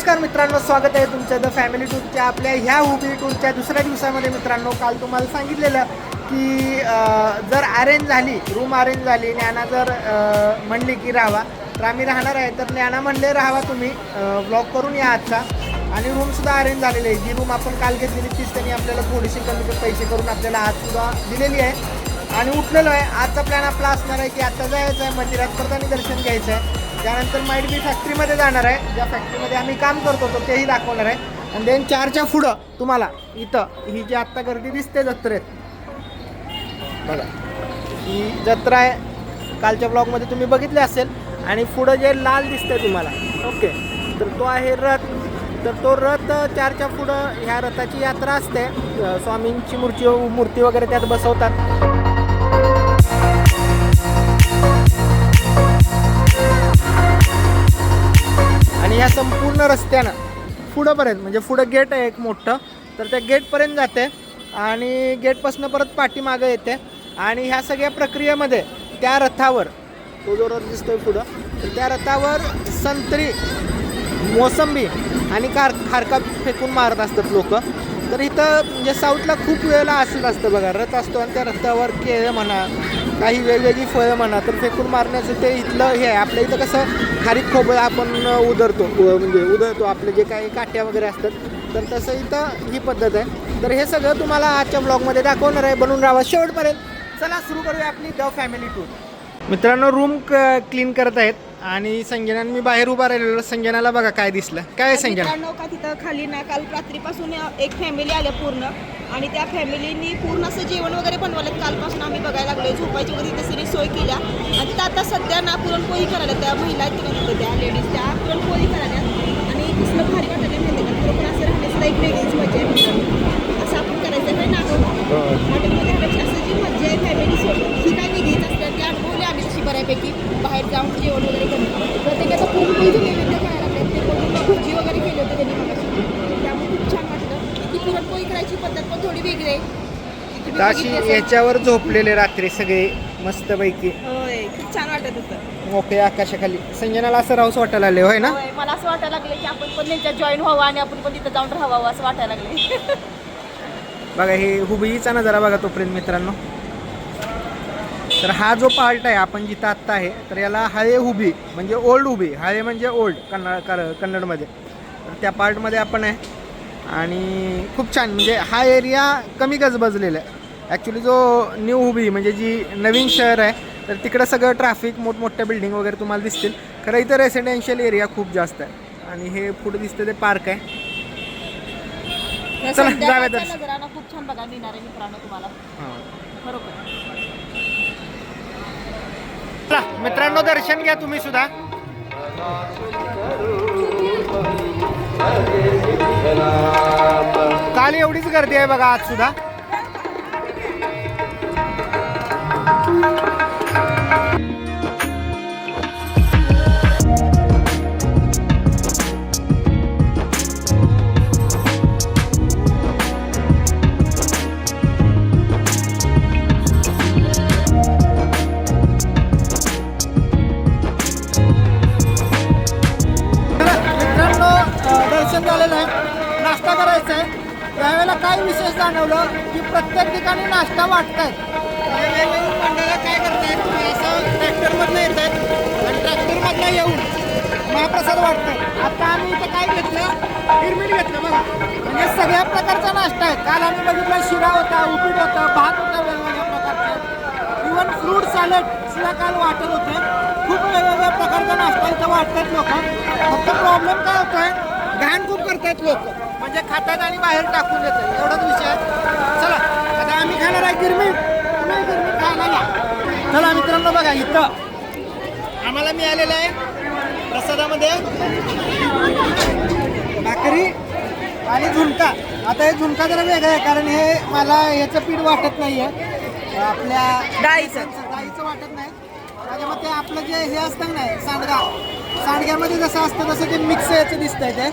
नमस्कार मित्रांनो स्वागत आहे तुमचं द फॅमिली टूरच्या आपल्या ह्या हुबी टूरच्या दुसऱ्या दिवसामध्ये मित्रांनो. काल तुम्हाला सांगितलेलं की जर अरेंज झाली रूम अरेंज झाली ज्ञाना जर म्हणली की राहावा तर आम्ही राहणार आहे. तर ज्ञाना म्हणले राहावा तुम्ही ब्लॉक करून या आजचा. आणि रूमसुद्धा अरेंज झालेली आहे. जी रूम आपण काल घेतलेली तीच त्यांनी आपल्याला थोडीशी कमी कमी पैसे करून आपल्याला आजसुद्धा दिलेली आहे. आणि उठलेलो आहे. आजचा प्लॅन आपला असणार आहे की आता जायचं आहे मंदिरात. परत आणि दर्शन घ्यायचं आहे. त्यानंतर माइट बी फॅक्टरीमध्ये जाणार आहे. ज्या फॅक्टरीमध्ये आम्ही काम करतो तो तेही दाखवणार आहे. आणि देन चारच्या पुढं तुम्हाला इथं ही जी आत्ता गर्दी दिसते जत्रेत बघा. ही जत्रा आहे. कालच्या ब्लॉगमध्ये तुम्ही बघितले असेल. आणि पुढं जे लाल दिसतंय तुम्हाला ओके. तर तो आहे रथ. तर तो रथ चारच्या पुढं ह्या रथाची यात्रा असते. स्वामींची मूर्ती मूर्ती वगैरे त्यात बसवतात. आणि ह्या संपूर्ण रस्त्यानं पुढंपर्यंत म्हणजे पुढं गेट आहे एक मोठं तर त्या गेटपर्यंत जाते आणि गेटपासून परत पाठीमागं येते. आणि ह्या सगळ्या प्रक्रियेमध्ये त्या रथावर तो जो रथ दिसतोय पुढं तर त्या रथावर संत्री मोसंबी आणि कार खारका फेकून मारत असतात लोक. तर इथं म्हणजे साऊथला खूप वेळेला असं असतं बघा रथ असतो आणि त्या रथावर केळं म्हणा काही वेगवेगळी फळं म्हणा तर फेकून मारण्याचं ते इथलं हे आहे. आपल्या इथं कसं खारीक खोबळं आपण उधरतो म्हणजे उधळतो आपले जे काही काट्या वगैरे असतात. तर तसं इथं ही पद्धत आहे. तर हे सगळं तुम्हाला आजच्या ब्लॉगमध्ये दाखवणार आहे. बनून राहावं शेवटपर्यंत. चला सुरू करूया आपली द फॅमिली टूर मित्रांनो रूम क्लीन करत आहेत आणि संजना मी बाहेर उभा राहिलेलो. संजनाला बघा काय दिसलं. काय संजना? मित्रांनो का तिथं खाली ना काल रात्रीपासून एक फॅमिली आल्या पूर्ण. आणि त्या फॅमिलीनी पूर्ण असं जेवण वगैरे बनवलं कालपासून आम्ही बघायला लागलोय. झोपायची वगैरे तिथे सगळी सोय केल्या. आणि तिथं आता सध्या ना पुरणपोळी करायला त्या महिला आहेत तिथं तिथं. त्या लेडीज त्या पुरणपोळी करायला आणि कसलं भारी वाटायला माहिती का? खरोखर असं राहण्याचं एक वेगळीच मजा आहे मित्रांनो. असं आपण करायचं आहे ना? आपण हॉटेलमध्ये राहण्याची असं जी मजा आहे फॅमिली सोबत ही काय वेगळीच बऱ्यापैकी बाहेर जाऊन जेवण वगैरे करणं प्रत्येकाचं पुरणपोळीचे नैवेद्य करायला लागले ते भजी वगैरे केले होते त्यांनी मगाशी. त्यामुळे खूप छान वाटलं. ती पुरणपोळी करायची पद्धत पण थोडी वेगळी आहे. अशी. याच्यावर झोपलेले रात्री सगळे मस्तपैकी. होय खूप छान वाटत होतं. मोकळे आकाशाखाली. संजनाला असं राहूस वाटायला आले होय ना? मला असं वाटायला लागलं की आपण पण त्यांच्यात जॉईन व्हावं आणि आपण पण तिथं जाऊन राहावं असं वाटायला लागले बघा हे हुबईचा नजारा बघा तोपर्यंत मित्रांनो. तर हा जो पार्ट आहे आपण जिथं आत्ता आहे तर याला हळे हुबी म्हणजे ओल्ड हुबी हळे म्हणजे ओल्ड कन्नड कर कन्नडमध्ये. तर त्या पार्टमध्ये आपण आहे. आणि खूप छान म्हणजे हा एरिया कमी गजबजलेला आहे. ॲक्च्युली जो न्यू हुबी म्हणजे जी नवीन शहर आहे तर तिकडं सगळं ट्रॅफिक मोठमोठ्या बिल्डिंग वगैरे तुम्हाला दिसतील. खरं इथं रेसिडेन्शियल एरिया खूप जास्त आहे. आणि हे पुढे दिसतं ते पार्क आहे. चला, जाऊया खूप छान बघा मिळणार आहे मित्रांनो तुम्हाला. हां खरोखर चला मित्रांनो दर्शन घ्या तुम्ही सुद्धा. काल एवढीच गर्दी आहे बघा आज सुद्धा. जाणवलं की प्रत्येक ठिकाणी नाश्ता वाटत वेगवेगळी मंडळं काय करतायत? असं ट्रॅक्टरमधनं येत आहेत आणि ट्रॅक्टरमधनं येऊन महाप्रसाद वाटतंय. आता आम्ही इथे काय घेतलं? गिरमीट घेतलं बघा. म्हणजे सगळ्या प्रकारचा नाश्ता आहे. काल आम्ही बघितलं शिरा होता उपीट होता भात होता वेगवेगळ्या प्रकारचा. इवन फ्रूट सॅलड सुद्धा काल वाटत होतं. खूप वेगवेगळ्या प्रकारचा नाश्ता इथं वाटतात लोक. फक्त प्रॉब्लेम काय होतोय? घाण खूप करतायत लोक. म्हणजे खातात आणि बाहेर टाकून देतात एवढाच विषय आहे. चला आता आम्ही खाणार आहे गिरमीट तुम्ही गिरमीट खायला चला मित्रांनो बघा इथं आम्हाला मिळालेलं आहे प्रसादामध्ये भाकरी आणि झुणका. आता हे झुणका जरा वेगळं आहे कारण हे मला ह्याचं पीठ वाटत नाही आहे आपल्या डाळीचं. डाळीचं वाटत नाही. माझ्या मते आपलं जे हे असतं ना सांडगा. सांडग्यामध्ये जसं असतं तसं ते मिक्स याचं दिसतंय ते.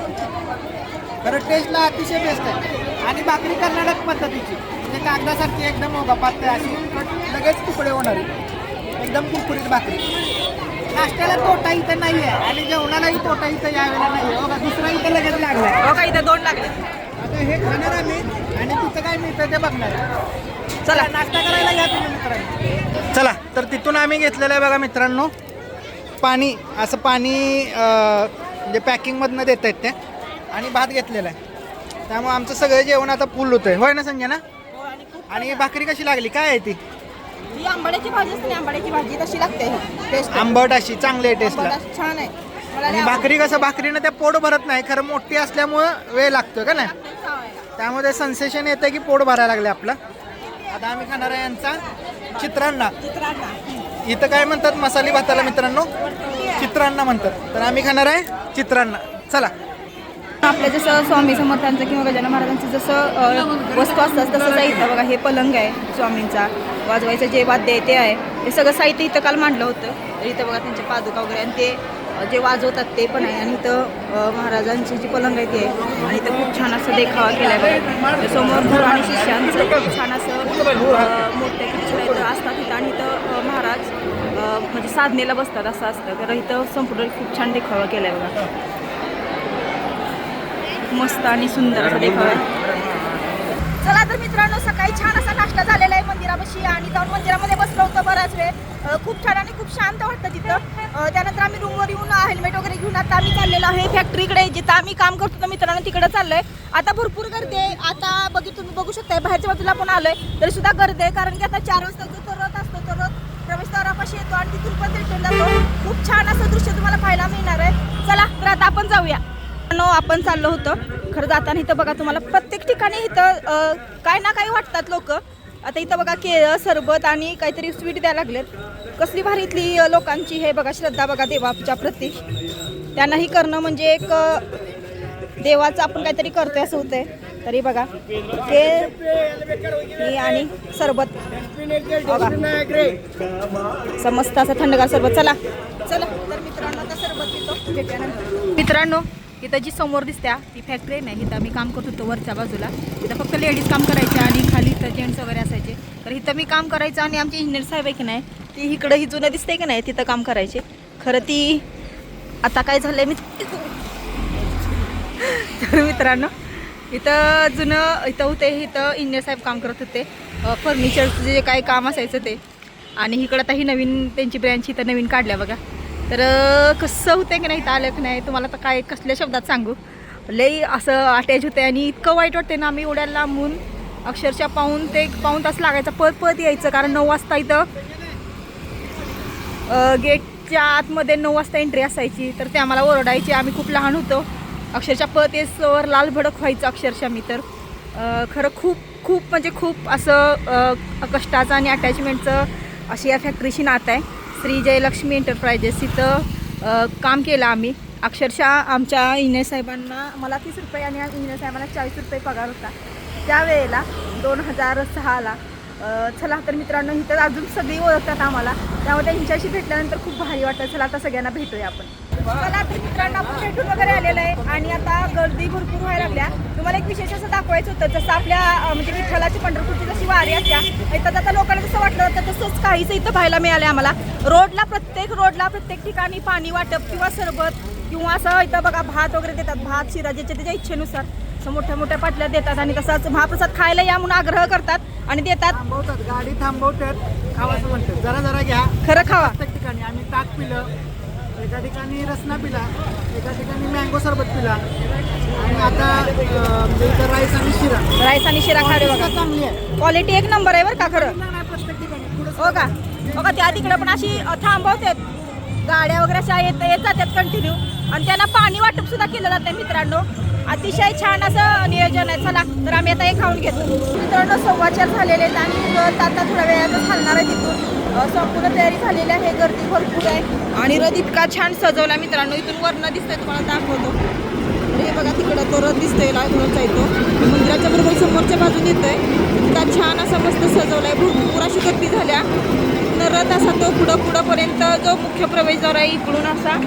खरं टेस्टला अतिशय बेस्ट आहे. आणि भाकरी कर्नाटक पद्धतीची. म्हणजे कागदासारखी एकदम ओघा पातळ अशी लगेच तुकडे होणारी. एकदम कुरकुरीत भाकरी. नाश्त्याला तोटा इथं नाही आहे आणि जेवणालाही तोटा इथं यावेळेला नाही आहे बघा दुसरा इथं लगेच सध्या दोन लागले. आता हे खाणार आम्ही आणि तिथं काय मिळतं ते बघणार. चला. नाश्ता करायला घ्या तुम्ही मित्रांनो. चला तर तिथून आम्ही घेतलेलं आहे बघा मित्रांनो. पाणी असं पाणी अं, म्हणजे पॅकिंगमधनं देत आहेत ते. आणि भात घेतलेला आहे. त्यामुळे आमचं सगळं जेवण आता फुल होतंय. होय ना संजना? हो, आणि भाकरी कशी लागली? काय आहे ती? ही आंबाड्याची भाजी असते ना, आंबाड्याची भाजी तशी लागते टेस्ट आंबट अशी चांगली आहे टेस्टला छान आहे. मला आणि लय भाकरी कसं भाकरीनं त्या पोट भरत नाही खरं मोठी असल्यामुळं वेळ लागतो का नाही? आवडते खावायला. त्यामध्ये सेन्सेशन येतं की पोट भरायला लागले आपलं. आता आम्ही खाणार आहे यांचा चित्रांना. चित्रांना. इथं काय म्हणतात? मसाली भाताला मित्रांनो? चित्रांना म्हणतात. तर आम्ही खाणार आहे चित्रांना. चला. आपल्या जसं स्वामी समर्थांचं किंवा गजानन महाराजांचं जसं वस्तू असतात तसं साहित्य बघा हे पलंग आहे स्वामींचा. वाजवायचं जे वाद्य आहे ते आहे. हे सगळं साहित्य इथं काल मांडलं होतं. तर इथं बघा त्यांचे पादुका वगैरे आणि ते जे वाजवतात ते पण आहे. आणि इथं महाराजांची जी पलंग आहे ते आहे. आणि इथं खूप छान असं देखावा केला आहे बघा समोर गुरु आणि शिष्यांचं खूप छान असं मोठे इथं असतात इथं. आणि इथं महाराज म्हणजे साधनेला बसतात असं असतं. तर इथं संपूर्ण खूप छान देखावा केला आहे बघा. मस्त आणि सुंदर असं देखावा. चला तर मित्रांनो सकाळी छान असा नाश्ता झालेला आहे मंदिरापाशी आणि जाऊन मंदिरामध्ये बसलो होतो बराच वेळ. खूप छान आणि खूप शांत वाटतं तिथं. त्यानंतर आम्ही रूमवर येऊन हेल्मेट वगैरे घेऊन आता आम्ही चाललेलो आहे. फॅक्टरीकडे जिथं आम्ही काम करतो होतो मित्रांनो तिकडे चाललोय. आता भरपूर गर्दी आहे. आता बघी तुम्ही बघू शकताय बाहेरच्या बाजूला पण आलोय. तरी सुद्धा गर्दी आहे कारण की आता चार वाजता जो तो रथ असतो तो रथ प्रवेशद्वारापाशी येतो आणि तिथून पण रिटर्न जातो. खूप छान असं दृश्य तुम्हाला पाहायला मिळणार आहे. चला तर आता आपण जाऊया. आपण चाललो होतो. खरं जाताना इथं बघा तुम्हाला प्रत्येक ठिकाणी इथं काय ना काही वाटतात लोक. आता इथं बघा केळं सरबत आणि काहीतरी स्वीट द्यायला लागलेत. कसली भारी इथली लोकांची हे बघा श्रद्धा बघा देवाच्या प्रती. त्यांनाही करणं म्हणजे एक देवाचं आपण काहीतरी करतोय असं होतंय. तरी बघा हे आणि सरबत. बघा. समस्त असं थंडगार सरबत. चला. चला तर मित्रांनो आता सरबत मित्रांनो इथं जी समोर दिसत्या ती फॅक्टरी नाही. इथं आम्ही काम करत होतो वरच्या बाजूला. इथं फक्त लेडीज काम करायचे आणि खाली इथं जेंट्स वगैरे असायचे. तर इथं मी काम करायचं आणि आमची इंजिनियर साहेब आहे की नाही ती इकडं ही जुनं दिसते की नाही तिथं काम करायचे. खरं ती आता काय झालं मी तर मित्रांनो इथं जुनं इथं होते इथं इंजिनियर साहेब काम करत होते. फर्निचरचं जे काही काम असायचं ते. आणि इकडं आता ही नवीन त्यांची ब्रँच इथं नवीन काढल्या बघा. तर कसं होतं की नाही इथं आलं की नाही तुम्हाला तर काय कसल्या शब्दात सांगू? लई असं अटॅच होते आणि इतकं वाईट वाटते ना आम्ही उड्या लांबून अक्षरशः पाहून ते पाऊन तास लागायचा पळत पळत यायचं कारण नऊ वाजता इथं गेटच्या आतमध्ये नऊ वाजता एंट्री असायची तर ते आम्हाला ओरडायचे आम्ही खूप लहान होतो. अक्षरशः पतेसवर लाल भडक व्हायचं अक्षरशः मी तर. खरं खूप खूप म्हणजे खूप असं कष्टाचं आणि अटॅचमेंटचं अशी या फॅक्टरीशी नात आहे. श्री जयलक्ष्मी एंटरप्रायजेस इथं काम केलं आम्ही. अक्षरशः आमच्या इने साहेबांना मला तीस रुपये आणि इने साहेबांना चाळीस रुपये पगार होता. त्यावेळेला दोन हजार सहाला चला तर मित्रांनो इथं अजून सगळी ओळखतात आम्हाला. त्यामुळे त्यांच्याशी भेटल्यानंतर खूप भारी वाटतं चला आता सगळ्यांना भेटूया आपण. चला तर मित्रांनो आपण भेटून वगैरे आलेलं आहे. आणि आता गर्दी भरपूर व्हायला लागल्या. तुम्हाला एक विशेष असं दाखवायचं होतं जसं आपल्या म्हणजे विठ्ठलाची पंढरपूरची जशी वारी असत्या इथं आता लोकांना तसंच काहीच इथं पाहायला मिळालं आम्हाला. रोडला प्रत्येक रोडला प्रत्येक ठिकाणी पाणी वाटप किंवा सरबत किंवा असं इथं बघा भात वगैरे देतात. भात शिरा ज्याच्या त्याच्या इच्छेनुसार. असं मोठ्या मोठ्या पाटल्या देतात आणि तसंच महाप्रसाद खायला या म्हणून आग्रह करतात आणि देतात. थांबवतात गाडी थांबवतात. खावाचं म्हणतात. जरा जरा घ्या. खरं खावा. प्रत्येक ठिकाणी आम्ही ताक पिलं. एका ठिकाणी रसना पिला. एका ठिकाणी मँगो सरबत पिला. आणि आता अं, म्हणजे इथं राईस आणि शिरा. राईस आणि शिरा खावे बघा. चांगली आहे. क्वालिटी एक नंबर आहे बरं का खरं? हो का? हो का? त्या तिकडे पण अशी थांबवतात. गाड्या वगैरे अशा येत येत जातात कंटिन्यू आणि त्यांना पाणी वाटप सुद्धा केलं जातं मित्रांनो. अतिशय छान असं नियोजन आहे. चला तर आम्ही आता हे खाऊन घेतो. मित्रांनो सव्वाचार झालेले आहेत आणि आता थोड्या वेळातच हलणार आहे तिथून. संपूर्ण तयारी झालेली आहे. गर्दी भरपूर आहे. आणि रथ इतका छान सजवला मित्रांनो. इथून वर्ण दिसतंय तुम्हाला दाखवतो. आहे बघा तिकडं तो रथ दिसतोय लाल कलरचा येतो. मंदिराच्या बरोबर समोरच्या बाजून येतोय. इतका छान असा मस्त सजवलाय. भरपूर अशी गर्दी झाल्या. इथनं रथ असा तो पुढं पुढंपर्यंत जो मुख्य प्रवेशद्वार आहे इकडून असा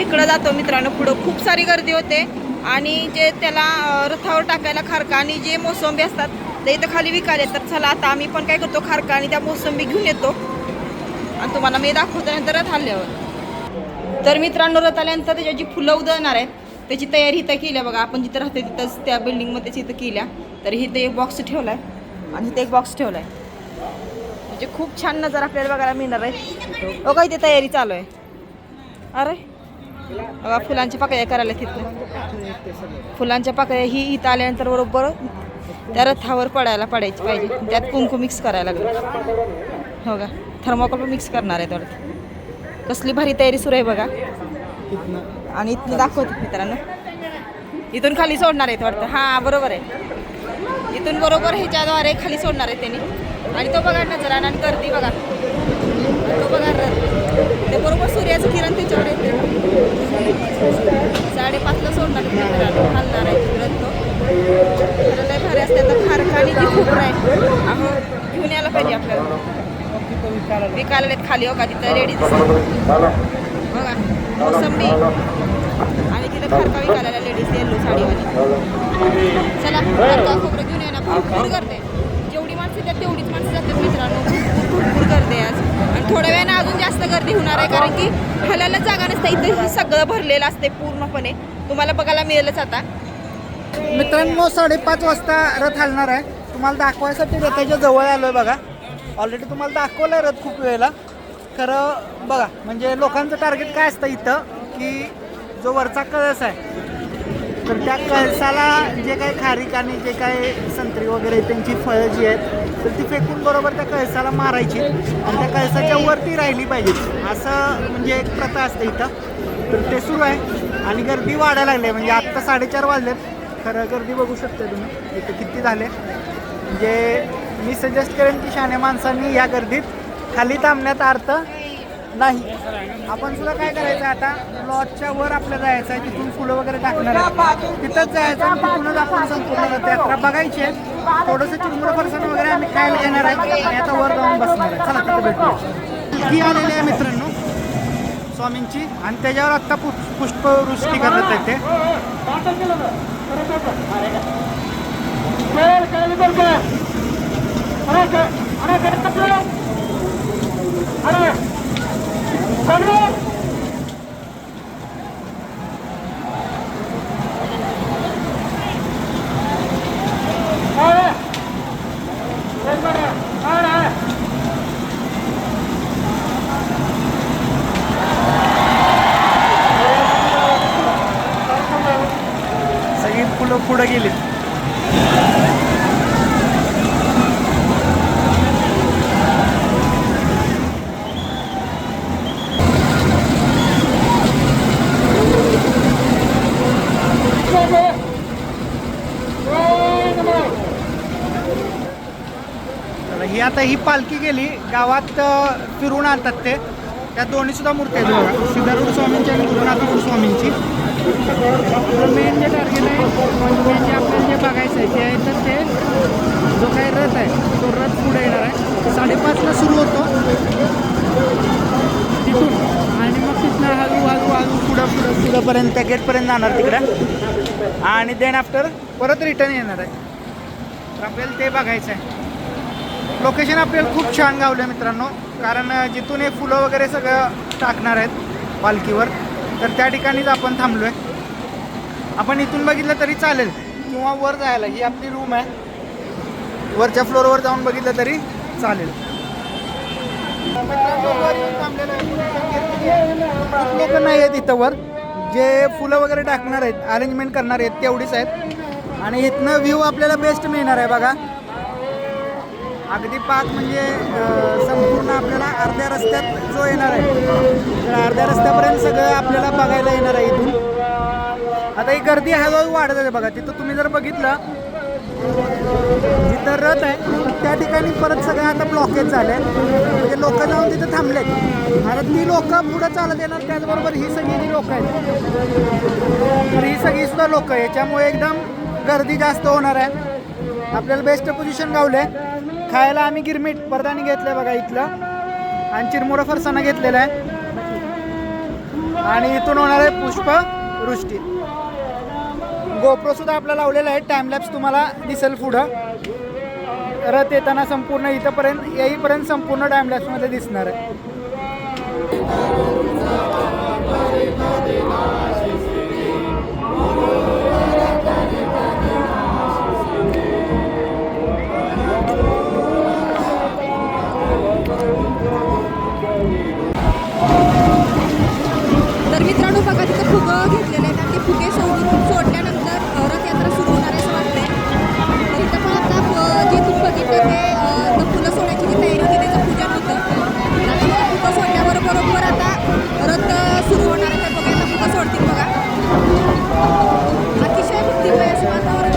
इकडं जातो मित्रांनो. पुढं खूप सारी गर्दी होते. आणि जे त्याला रथावर टाकायला खारका आणि जे मोसंबी असतात ते इथं खाली विकायला तर चला आता आम्ही पण काय करतो खारका आणि त्या मोसंबी घेऊन येतो. आणि तुम्हाला मी दाखवतो नंतर रथ आल्यावर. तर मित्रांनो रथ आल्यानंतर त्याची जी फुलं उधळणार आहेत त्याची तयारी इथं केल्या बघा. आपण जिथं राहतो तिथंच त्या बिल्डिंगमध्येच इथं केल्या तर इथं एक बॉक्स ठेवलाय. आणि इथं एक बॉक्स ठेवलाय. म्हणजे खूप छान नजर आपल्याला बघायला मिळणार आहे. हो, बघा इथे तयारी चालू आहे? अरे. बघा फुलांच्या पाकळ्या करायला तिथं. फुलांच्या पाकळ्या ही इथं आल्यानंतर बरोबर त्या रथावर पडायला पडायची पाहिजे. त्यात कुंकू मिक्स करायला लागलं. हो का? थर्माकोल मिक्स करणार आहे थोडं कसली भारी तयारी सुरू आहे बघा. आणि इथनं दाखवतो मित्रांनो. इथून खाली सोडणार आहेत वाटतं. हां बरोबर आहे. इथून बरोबर ह्याच्याद्वारे खाली सोडणार आहे त्यांनी. आणि तो बघा नजरा आणि गर्दी बघा. तो बघा ते बरोबर सूर्याचं किरण त्याच्यावर येते साडेपाचला सोडणार मित्रांनो. हलणार आहे रथ तो. लय भारी असते. आता खारखानी जी खूप आहे अहो घेऊन यायला पाहिजे आपल्याला. विकायला खाली हो का? तिथं रेडी बघा मोसंबी. आणि तिथं खरका विकायला लेडीज येल्लो साडीवाली. चला खरका खोबरं घेऊन येणार. भरपूर गर्दी जेवढी माणसं येतात तेवढीच माणसं जातात मित्रांनो. भरपूर भरपूर गर्दी आज. आणि थोड्या वेळानं अजून जास्त गर्दी होणार आहे कारण की हलायला जागा नसते. इथं हे सगळं भरलेलं असते पूर्णपणे. तुम्हाला बघायला मिळेलच आता. मित्रांनो साडेपाच वाजता रथ हलणार आहे. तुम्हाला दाखवायसाठी रथाच्या जवळ आलो आहे बघा. ऑलरेडी तुम्हाला दाखवलं आहे रथ खूप वेळेला. खरं बघा म्हणजे लोकांचं टार्गेट काय असतं इथं की जो वरचा कळस आहे तर त्या कळसाला जे काही खारीक आणि जे काही संत्री वगैरे त्यांची फळं जी आहेत तर ती फेकून बरोबर त्या कळसाला मारायची आणि त्या कळसाच्या वरती राहिली पाहिजे. असं म्हणजे एक प्रथा असते इथं. तर ते सुरू आहे आणि गर्दी वाढायला लागली आहे. म्हणजे आत्ता साडेचार वाजलेत. खरं गर्दी बघू शकता तुम्ही. इथं किती झाले? म्हणजे मी सजेस्ट करेन की शाण्या माणसांनी या गर्दीत खाली थांबण्यात अर्थ नाही. आपण सुद्धा काय करायचं आता? लॉजच्या वर आपल्याला जायचं आहे तिथून फुलं वगैरे टाकणार आहे तिथंच जायचं आणि तिथूनच आपण संपूर्ण यात्रा बघायची आहे. थोडंसं चिरमुरं फरसाण वगैरे आम्ही खायला घेणार आहे. आणि आता वर जाऊन बसणार आहे. चला तिथं भेटू ही आलेली आहे मित्रांनो स्वामींची. आणि त्याच्यावर आत्ता पु पुष्पवृष्टी करत आहे? ते सगळी फुलं पुढं गेली चला, ही आता ही पालखी गेली गावात फिरून आणतात ते. त्या दोन्ही सुद्धा मूर्ती आहेत. बघा सिद्धारूढ स्वामींची आणि गुरुनाथपूर स्वामींची. मेन जे टार्गेट आहे म्हणजे जे आपल्याला जे बघायचं आहे ते आहे तर ते जो काही रथ आहे तो रथ पुढे येणार आहे. साडेपाचला सुरू होतो. तिथून. आणि मग तिथनं हळू हळू हळू पुढं पुढं पुढंपर्यंत त्या गेटपर्यंत जाणार तिकडं. आणि देन आफ्टर परत रिटर्न येणार आहे. तर आपल्याला ते बघायचं आहे. लोकेशन आपल्याला खूप छान गावलं मित्रांनो. कारण जिथून हे फुलं वगैरे सगळं टाकणार आहेत पालखीवर तर त्या ठिकाणीच आपण थांबलो आहे आपण इथून बघितलं तरी चालेल किंवा वर जायला ही आपली रूम आहे. वरच्या फ्लोअरवर जाऊन बघितलं तरी चालेल. लोक नाही आहेत इथं वर जे फुलं वगैरे टाकणार आहेत अरेंजमेंट करणार आहेत तेवढीच आहेत. आणि इथनं व्ह्यू आपल्याला बेस्ट मिळणार आहे बघा. अगदी पाक म्हणजे संपूर्ण आपल्याला अर्ध्या रस्त्यात जो येणार आहे. तर अर्ध्या रस्त्यापर्यंत सगळं आपल्याला बघायला येणार आहे इथून. आता ही गर्दी हळूहळू वाढत आहे बघा. तिथं तुम्ही जर बघितलं जिथं रथ आहे त्या ठिकाणी परत सगळं आता ब्लॉकेज झाले म्हणजे लोक जाऊन तिथं थांबलेत. कारण ती लोक पुढं चालत येणार त्याचबरोबर ही सगळी जी लोक आहेत. तर ही सगळी सुद्धा लोक याच्यामुळे एकदम गर्दी जास्त होणार आहे. आपल्याला बेस्ट पोझिशन गावले खायला आम्ही गिरमीट परदानी घेतलंय बघा इथलं. आणि चिरमुरं फरसाना घेतलेला आहे. आणि इथून होणार आहे पुष्प वृष्टी. गोप्रो सुद्धा आपला लावलेला आहे. टाइमलॅप्स तुम्हाला दिसेल पुढं. रथ येताना संपूर्ण इथंपर्यंत येईपर्यंत संपूर्ण टाइमलॅप्समध्ये दिसणार आहे. बघा तिथं फुगं घेतलेले आहेत आणि ते फुगे सोडून सोडल्यानंतर रथयात्रा सुरू होणार आहे असं वाटतंय. तर इथं पण आता जे तुम्ही बघितलं ते फुलं सोडायची जी तयारी होती त्याचं पूजन होतं. आता फुगं सोडल्याबरोबर आता रथ सुरू होणार आहे. तर बघा आता फुगं सोडतील बघा. अतिशय बुद्धिमय असं वातावरण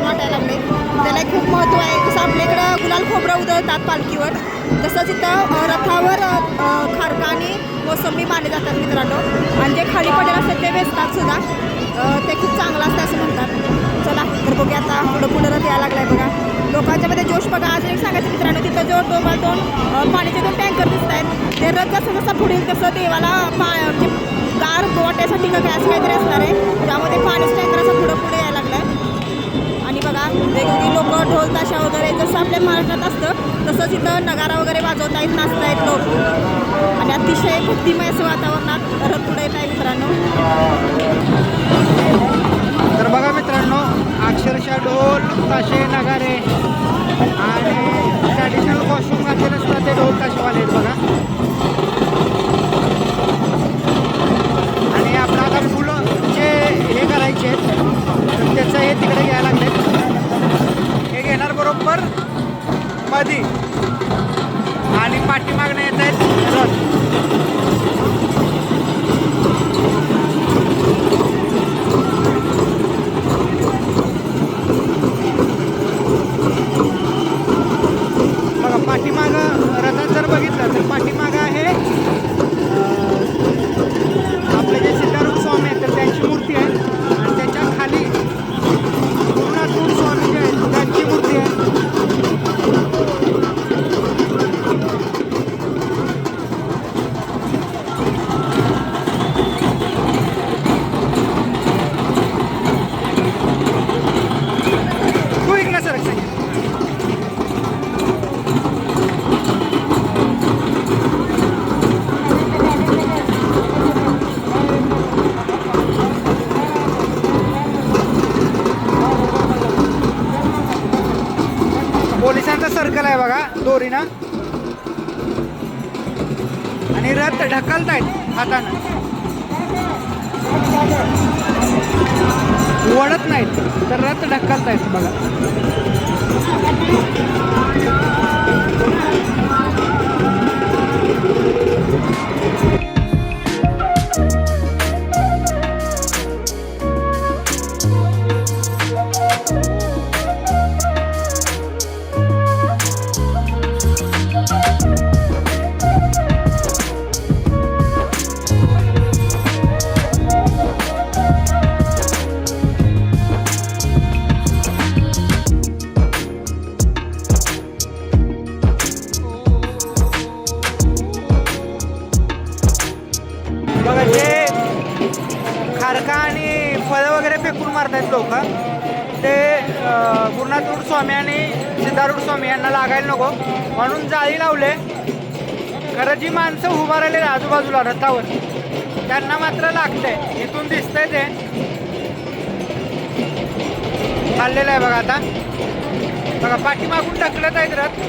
लागले. त्याला एक खूप महत्त्व आहे. जसं आपल्या इकडं गुलाल खोबरं उधळतात पालखीवर तसंच इथं रथावर अ, खारका आणि मोसंबी मानले जातात मित्रांनो. आणि जे खाली पडेल असतात ते वेचतात सुद्धा. ते खूप चांगलं असतं असं म्हणतात. चला तर बघूया आता पुढं पुढं रथ यायला लागलाय बघा. लोकांच्यामध्ये जोश बघा. अजून एक सांगायचं मित्रांनो तिथं जो टोबा दोन पाण्याचे दोन टँकर दिसत आहेत ते रथ जसं जसं पुढील तसं देवाला पा म्हणजे गार गोवाट्यासाठी काय असं काहीतरी असणार आहे. त्यामध्ये पाण्याचं टँकर असं पुढं पुढे वेगवेगळी लोक ढोल ताशा वगैरे जसं आपल्या महाराष्ट्रात असतं तसंच इथं नगारा वगैरे वाजवत आहेत नाचत आहेत लोक. आणि अतिशय भक्तिमय असं वातावरणात रथ पुढे आहे मित्रांनो? तर बघा मित्रांनो अक्षरशः ढोल ताशे नगारे रथ ढकलतायत हातानं. वळत नाहीत तर रथ ढकलतायत बघा बघा. जाळी खरं जी माणसं उभा राहिले आजूबाजूला रथावर त्यांना मात्र लागतंय. इथून दिसतंय ते. चाललेलं आहे बघा आता. बघा पाठीमागून ढकलत आहेत रथ.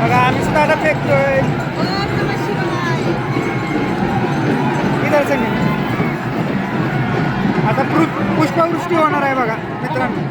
बघा आम्ही सुद्धा आता फेकतोय. इधर से आता पृ पुष्पवृष्टी होणार आहे बघा मित्रांनो मित्रांनो.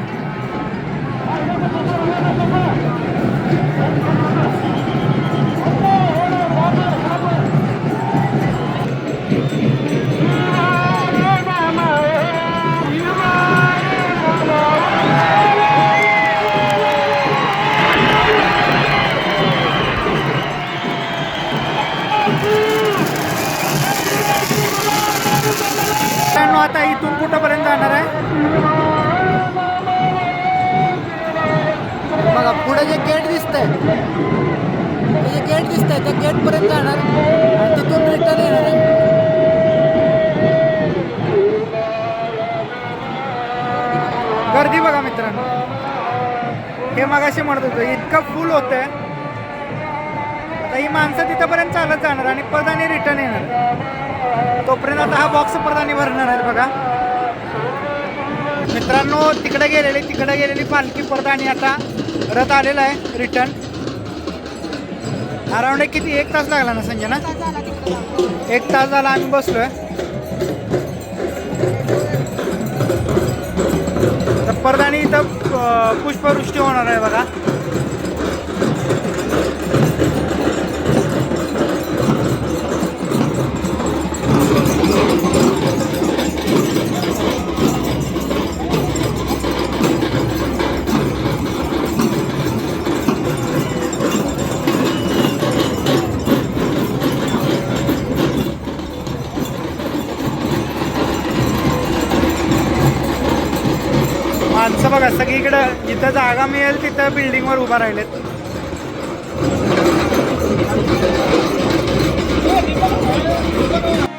चालत जाणार आणि परत आणि रिटर्न येणार. तोपर्यंत आता हा बॉक्स प्रधानी भरणार आहे बघा. मित्रांनो तिकडे गेलेली तिकडे गेलेली पालखी परत आणि आता रथ आलेला आहे रिटर्न अराउंड किती? एक तास लागला ना संजय ना? एक तास झाला आम्ही बसलोय. तर परत आणि इथं पुष्पवृष्टी होणार आहे बघा. बघा सगळीकडं जिथं जागा मिळेल तिथं बिल्डिंगवर उभा राहिलेत. मित्रांनो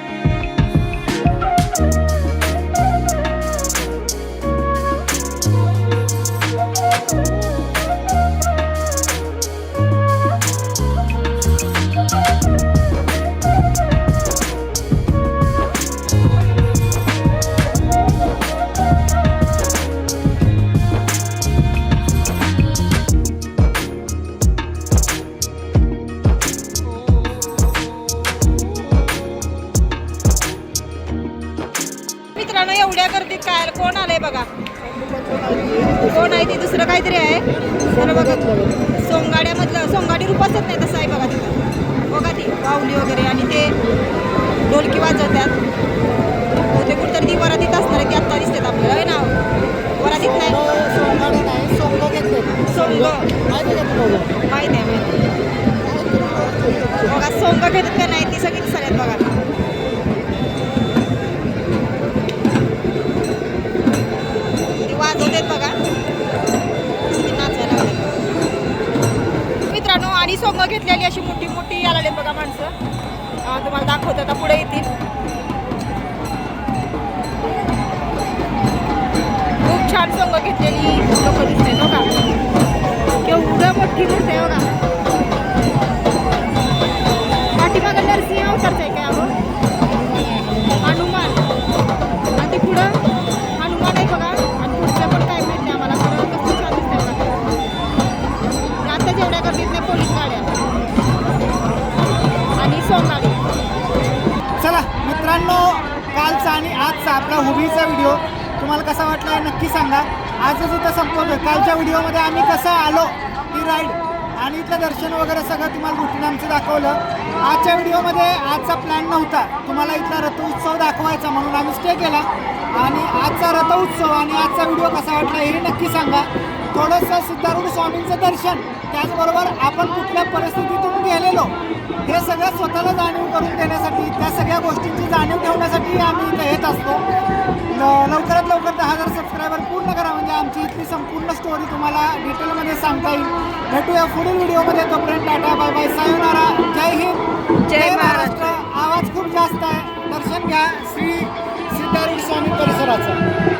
काहीतरी आहे. तर बघा सोंगाड्यामधलं सोंगाडी रूपातच नाही तसं आहे बघा तिथं. बघा ती बाहुली वगैरे आणि ते ढोलकी वाजवतात. ते कुठतरी ती वरातीत असणार आहे ती आत्ता दिसतात आपल्याला आहे ना? वरातीत नाही. सोंग माहिती आहे. आणि घेतलेली अशी मोठी मोठी याला बघा माणसं. तुम्हाला दाखवत आता पुढे येतील. खूप छान सोंग घेतलेली लोक दिसते बघा. केवढं मोठी दिसते आहे बघा. आपला हुबीचा व्हिडिओ. तुम्हाला कसा वाटला नक्की सांगा. आजच इथं संपवलं कालच्या व्हिडिओमध्ये आम्ही कसं आलो ती राईड आणि इथलं दर्शन वगैरे सगळं तुम्हाला रुटीन आमचं दाखवलं. आजच्या व्हिडिओमध्ये आजचा प्लॅन नव्हता. तुम्हाला इथला रथोत्सव दाखवायचा म्हणून आम्ही स्टे केला. आणि आजचा रथोत्सव आणि आजचा व्हिडिओ कसा वाटला हे नक्की सांगा. थोडंसं सिद्धारूढ स्वामींचं दर्शन. त्याचबरोबर आपण कुठल्या परिस्थितीतून गेलो हे सगळं स्वतःला जाणीव करून देण्यासाठी त्या सगळ्या गोष्टींची जाणीव ठेवण्यासाठी आम्ही इथं येत असतो. लवकरात लवकर दहा हजार सबस्क्रायबर पूर्ण करा म्हणजे आमची इथली संपूर्ण स्टोरी तुम्हाला डिटेलमध्ये सांगता येईल. भेटूया पुढील व्हिडिओमध्ये. तोपर्यंत टाटा बाय बाय सायोनारा. जय हिंद. जय महाराष्ट्र. आवाज खूप जास्त आहे. दर्शन घ्या. श्री सिद्धार्थ स्वामी परिसराचा.